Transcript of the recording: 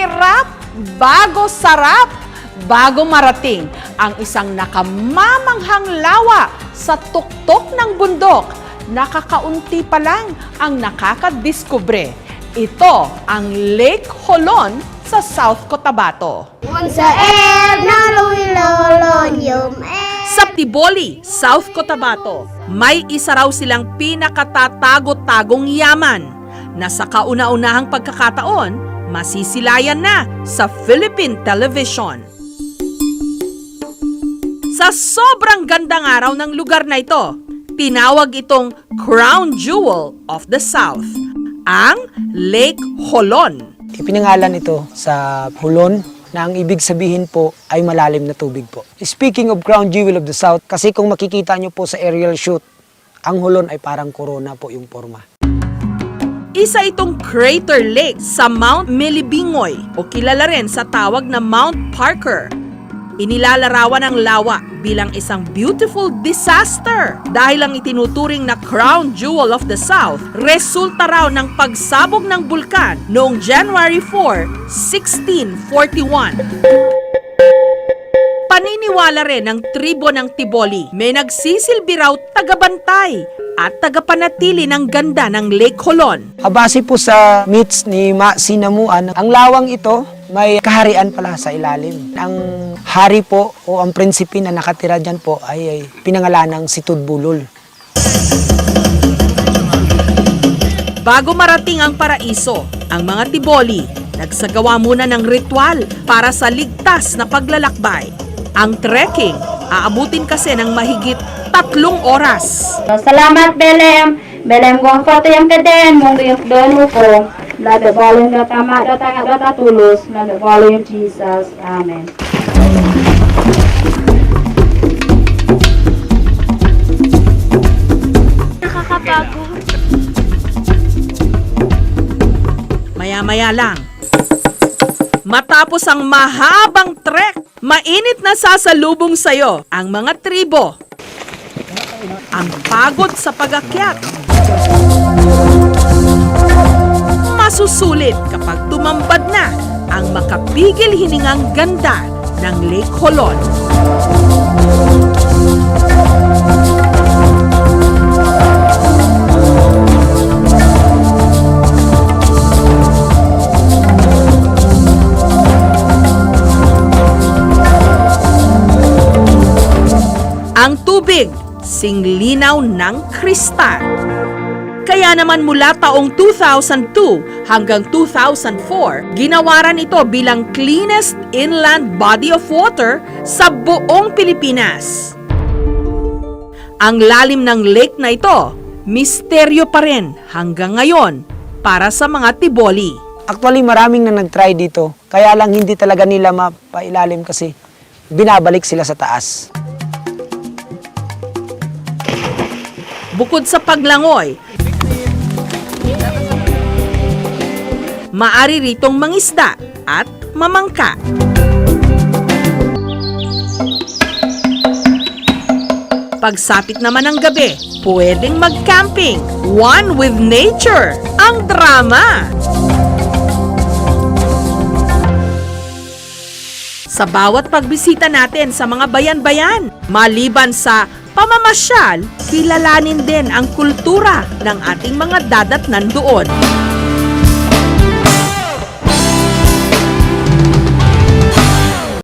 Hirap bago sarap bago marating ang isang nakamamanghang lawa sa tuktok ng bundok. Nakakaunti pa lang ang nakakadiskubre. Ito ang Lake Holon sa South Cotabato. Sa. Sa Tiboli, South Cotabato, may isa raw silang pinakatatago-tagong yaman na sa kauna-unahang pagkakataon, masisilayan na sa Philippine television. Sa sobrang gandang araw ng lugar na ito, tinawag itong Crown Jewel of the South, ang Lake Holon. Ipinangalan ito sa Hulon na ang ibig sabihin po ay malalim na tubig po. Speaking of Crown Jewel of the South, kasi kung makikita nyo po sa aerial shoot, ang Hulon ay parang corona po yung forma. Isa itong crater lake sa Mount Milibingoy o kilala rin sa tawag na Mount Parker. Inilalarawan ang lawa bilang isang beautiful disaster dahil ang itinuturing na crown jewel of the South resulta raw ng pagsabog ng bulkan noong January 4, 1641. Paniniwala rin ng tribo ng Tiboli may nagsisilbi raw tagabantay at tagapanatili ng ganda ng Lake Holon. Abase po sa myths ni Ma Sinamuan, ang lawang ito may kaharian pala sa ilalim. Ang hari po o ang prinsipe na nakatira dyan po ay, ay pinangalanang si Tudbulol. Bago marating ang paraiso, ang mga Tiboli nagsagawa muna ng ritual para sa ligtas na paglalakbay. Ang trekking, aabutin kasi ng mahigit tatlong oras. Salamat Belem. Belem kong foto yang keden mong yung doon ko. Laga balong na tama datang at data tulus. Laga balong yung Jesus. Amen. Nakakabago. Maya-maya lang. Matapos ang mahabang trek, mainit na sasalubong sa'yo ang mga tribo. Ang pagod sa pagakyat. Masusulit kapag tumambad na ang makapigil hiningang ganda ng Lake Holon. Tubig, singlinaw ng kristal. Kaya naman mula taong 2002 hanggang 2004, ginawaran ito bilang cleanest inland body of water sa buong Pilipinas. Ang lalim ng lake na ito, misteryo pa rin hanggang ngayon para sa mga Tiboli. Actually, maraming na nag-try dito. Kaya lang hindi talaga nila mapailalim kasi binabalik sila sa taas. Bukod sa paglangoy, maari ritong mangisda at mamangka. Pagsapit naman ng gabi, pwedeng mag-camping. One with nature. Ang drama! Sa bawat pagbisita natin sa mga bayan-bayan, maliban sa pamamasyal, kilalanin din ang kultura ng ating mga dadatnan doon.